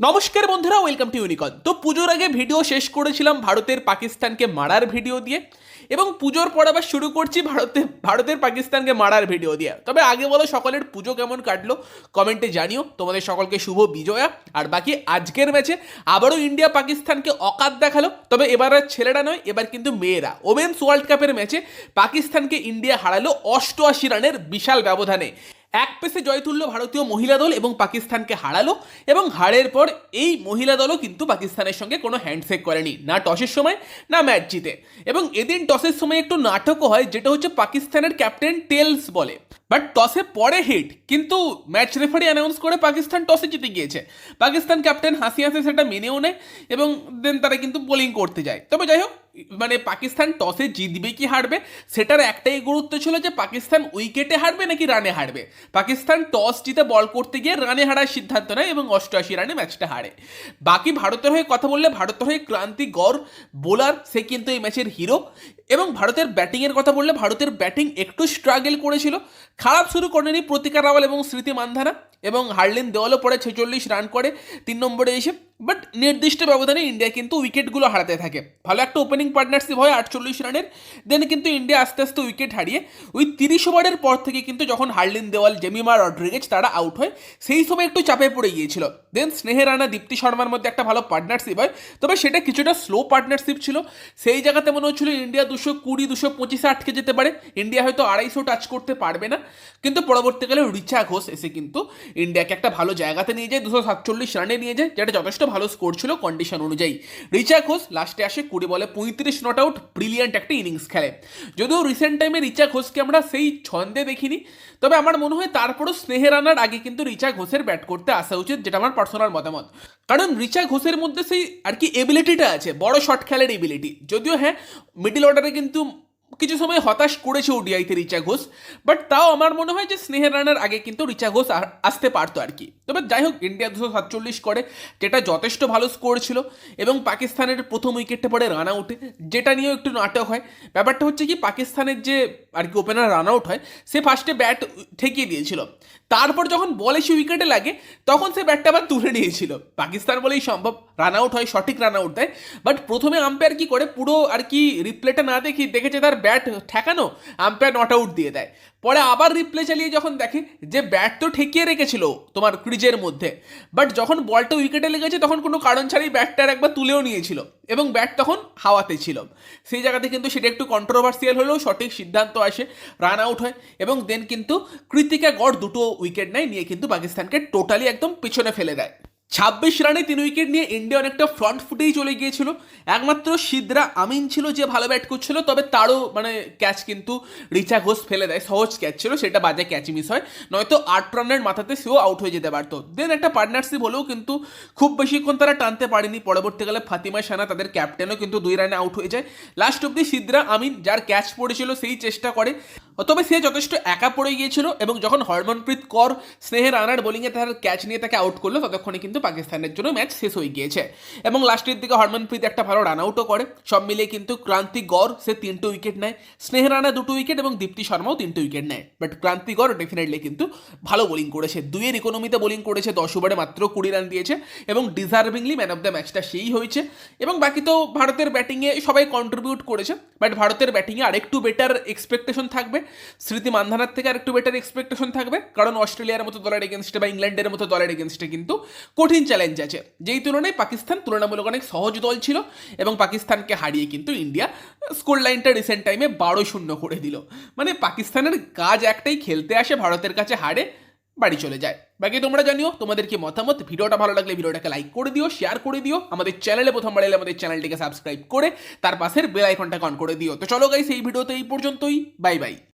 নমস্কার বন্ধুরা welcome to ইউনিকন তো পুজোর আগে ভিডিও শেষ করেছিলাম ভারতের পাকিস্তানকে মারার ভিডিও দিয়ে এবং পুজোর পর আবার শুরু করছি ভারতের ভারতের পাকিস্তানকে মারার ভিডিও দিয়ে। তবে আগে বলো সকলের পুজো কেমন কাটলো? কমেন্টে জানিও। তোমাদের সকলকে শুভ বিজয়া। আর বাকি আজকের ম্যাচে আবারও ইন্ডিয়া পাকিস্তানকে অকাত দেখাল। তবে এবার আর ছেলেরা নয়, এবার কিন্তু মেয়েরা। ওমেন্স ওয়ার্ল্ড কাপের ম্যাচে পাকিস্তানকে ইন্ডিয়া হারালো অষ্টআশি রানের বিশাল ব্যবধানে। এক পেসে জয় তুলল ভারতীয় মহিলা দল এবং পাকিস্তানকে হারালো এবং হারের পর এই মহিলা দলও কিন্তু পাকিস্তানের সঙ্গে কোনো হ্যান্ডশেক করেনি, না টসের সময়, না ম্যাচ জিতে। এবং এদিন টসের সময় একটু নাটকও হয়, যেটা হচ্ছে পাকিস্তানের ক্যাপ্টেন টেলস বলে। বাট টসে পরে হিট কিন্তু ম্যাচ রেফারি অ্যানাউন্স করে পাকিস্তান টসে জিতে গিয়েছে। পাকিস্তান ক্যাপ্টেন হাসি হাসি সেটা মেনেও নেয় এবং দেন তারা কিন্তু বোলিং করতে যায়। তবে যাই হোক মানে পাকিস্তান টসে জিতবে কি হারবে? সেটার একটাই গুরুত্ব ছিল যে পাকিস্তান উইকেটে হারবে নাকি রানে হারবে? পাকিস্তান টস জিতে বল করতে গিয়ে রানে হারার সিদ্ধান্ত নেয় এবং অষ্টআশি রানে ম্যাচটা হারে। বাকি ভারতের হয়ে কথা বললে ভারতের হয়ে ক্রান্তি গড় বোলার, সে কিন্তু এই ম্যাচের হিরো। এবং ভারতের ব্যাটিংয়ের কথা বললে ভারতের ব্যাটিং একটু স্ট্রাগল করেছিল। খারাপ শুরু করেনি প্রতিকার রাওয়াল এবং স্মৃতি মান্ধানা। এবং হার্লিন দেওয়ালও পরে ছেচল্লিশ রান করে তিন নম্বরে এসে। বাট নির্দিষ্ট ব্যবধানে ইন্ডিয়া কিন্তু উইকেটগুলো হারাতে থাকে। ভালো একটা ওপেনিং পার্টনারশিপ হয় আটচল্লিশ রানের দেন কিন্তু ইন্ডিয়া আস্তে আস্তে উইকেট হারিয়ে ওই তিরিশ ওভারের পর থেকে কিন্তু যখন হার্লিন দেওয়াল, জেমিমা রড্রিগেজ তারা আউট হয়, সেই সময় একটু চাপে পড়ে গিয়েছিল। দেন স্নেহে রানা, দীপ্তি শর্মার মধ্যে একটা ভালো পার্টনারশিপ হয়, তবে সেটা কিছুটা স্লো পার্টনারশিপ ছিল। সেই জায়গাতে মনে হচ্ছিল ইন্ডিয়া দুশো কুড়ি, দুশো পঁচিশে আটকে যেতে পারে। ইন্ডিয়া হয়তো আড়াইশো টাচ করতে পারবে না। কিন্তু পরবর্তীকালে রিচা ঘোষ এসে কিন্তু ইন্ডিয়াকে একটা ভালো জায়গাতে নিয়ে যায়, দুশো সাতচল্লিশ রানে নিয়ে যায়, যেটা যথেষ্ট ভালো স্কোর ছিল কন্ডিশন অনুযায়ী। রিচা ঘোষ লাস্টে আসে কুড়ি বলে পঁয়ত্রিশ নট আউট ব্রিলিয়ান্ট একটা ইনিংস খেলে। যদিও রিসেন্ট টাইমে রিচা ঘোষকে আমরা সেই ছন্দে দেখিনি, তবে আমার মনে হয় তারপরও স্নেহে রানার আগে কিন্তু রিচা ঘোষের ব্যাট করতে আসা উচিত, যেটা আমার পার্সোনাল মতামত। কারণ রিচা ঘোষের মধ্যে সেই আর কি এবিলিটিটা আছে, বড় শট খেলার এবিলিটি যদিও হ্যাঁ মিডিল অর্ডারে কিন্তু কিছু সময় হতাশ করেছে ওডিআইতে রিচা ঘোষ বাট তাও আমার মনে হয় যে স্নেহের রানার আগে কিন্তু রিচা ঘোষ আসতে পারতো আর কি। তবে যাই হোক, ইন্ডিয়া দুশো সাতচল্লিশ করে, যেটা যথেষ্ট ভালো স্কোর ছিল, এবং পাকিস্তানের প্রথম উইকেটটা পরে রান আউটে যেটা নিয়েও একটু নাটক হয়। ব্যাপারটা হচ্ছে কি, পাকিস্তানের যে আর কি ওপেনার রান আউট হয়, সে ফার্স্টে ব্যাট ঠেকিয়ে দিয়েছিল। তারপর যখন বল এসে উইকেটে লাগে, তখন সে ব্যাটটা আবার তুলে নিয়েছিল। পাকিস্তান বলেই সম্ভব রান আউট হয়, সঠিক রান আউট দেয়। বাট প্রথমে আম্পায়ার কি করে, পুরো আর কি রিপ্লেটা না দেখি, দেখেছে তার ব্যাট ঠেকানো আম্পায়ার নট আউট দিয়ে দেয়। পরে আবার রিপ্লে চালিয়ে যখন দেখে যে ব্যাট তো ঠেকিয়ে রেখেছিল তোমার ক্রিজের মধ্যে বাট যখন বলটা উইকেটে লেগেছে, তখন কোনো কারণ ছাড়াই ব্যাটটার একবার তুলেও নিয়েছিল এবং ব্যাট তখন হাওয়াতে ছিল। সেই জায়গাতে কিন্তু সেটা একটু কন্ট্রোভার্সিয়াল হলেও সঠিক সিদ্ধান্ত আসে রান আউট হয় এবং দেন কিন্তু কৃতিকা গড় দুটো উইকেট নেয়, নিয়ে কিন্তু পাকিস্তানকে টোটালি একদম পিছনে ফেলে দেয়। ছাব্বিশ রানে তিন উইকেট নিয়ে ইন্ডিয়া অনেকটা ফ্রন্ট ফুটেই চলে গিয়েছিল। একমাত্র সিদ্রা আমিন ছিল যে ভালো ব্যাট করছিল, তবে তারও মানে ক্যাচ কিন্তু রিচা ঘোষ ফেলে দেয়, সহজ ক্যাচ ছিল, সেটা বাজে ক্যাচ মিস হয়। নয়তো আট রানের মাথাতে সেও আউট হয়ে যেতে পারতো। দেন একটা পার্টনারশিপ হলেও কিন্তু খুব বেশিক্ষণ তারা টানতে পারেনি। পরবর্তীকালে ফাতিমা সানা তাদের ক্যাপ্টেনও কিন্তু দুই রানে আউট হয়ে যায়। লাস্ট অব্দি সিদ্রা আমিন, যার ক্যাচ পড়েছিল সেই চেষ্টা করে। তবে সে যথেষ্ট একা পড়ে গিয়েছিল এবং যখন হরমনপ্রীত কর স্নেহের রানার বোলিংয়ে তার ক্যাচ নিয়ে তাকে আউট করল, ততক্ষণে কিন্তু পাকিস্তানের জন্য ম্যাচ শেষ হয়ে গিয়েছে। এবং লাস্টের দিকে হরমনপ্রীত একটা ভালো রান আউটও করে। সব মিলিয়ে কিন্তু ক্রান্তি গড়, সে তিনটে উইকেট নেয়। স্নেহ রানা দুটো উইকেট এবং দীপ্তি শর্মাও তিনটে উইকেট নেয়। বাট ক্রান্তি গড় ডেফিনেটলি কিন্তু ভালো বোলিং করেছে। দুইয়ের ইকোনমিতে বোলিং করেছে, দশ ওভারে মাত্র কুড়ি রান দিয়েছে এবং ডিজার্ভিংলি ম্যান অফ দ্য ম্যাচটা সেই হয়েছে। এবং বাকি তো ভারতের ব্যাটিংয়ে সবাই কন্ট্রিবিউট করেছে। বাট ভারতের ব্যাটিংয়ে আরেকটু বেটার এক্সপেকটেশন থাকবে। স্মৃতি মান্ধানার থেকে আরেকটু বেটার এক্সপেকটেশন থাকবে। কারণ অস্ট্রেলিয়ার মতো দলের এগেনস্টে বা ইংল্যান্ডের মতো দলের এগেনস্টে কিন্তু কঠিন চ্যালেঞ্জ আছে। যেই তুলনায় পাকিস্তান তুলনামূলক অনেক সহজ দল ছিল এবং পাকিস্তানকে হারিয়ে কিন্তু ইন্ডিয়া স্কোর লাইনটা রিসেন্ট টাইমে বারো শূন্য করে দিল। মানে পাকিস্তানের কাজ একটাই, খেলতে আসে, ভারতের কাছে হারে বাড়ি চলে যায়। বাকি তোমরা জানিও, তোমাদের কি মতামত? ভিডিওটা ভালো লাগলে ভিডিওটাকে লাইক করে দিও শেয়ার করে দিও। আমাদের চ্যানেলে প্রথমবার এলে আমাদের চ্যানেলটিকে সাবস্ক্রাইব করে, তার পাশের বেল আইকনটাকে অন করে দিও। তো চলো গাইস এই ভিডিওতে এই পর্যন্তই। Bye bye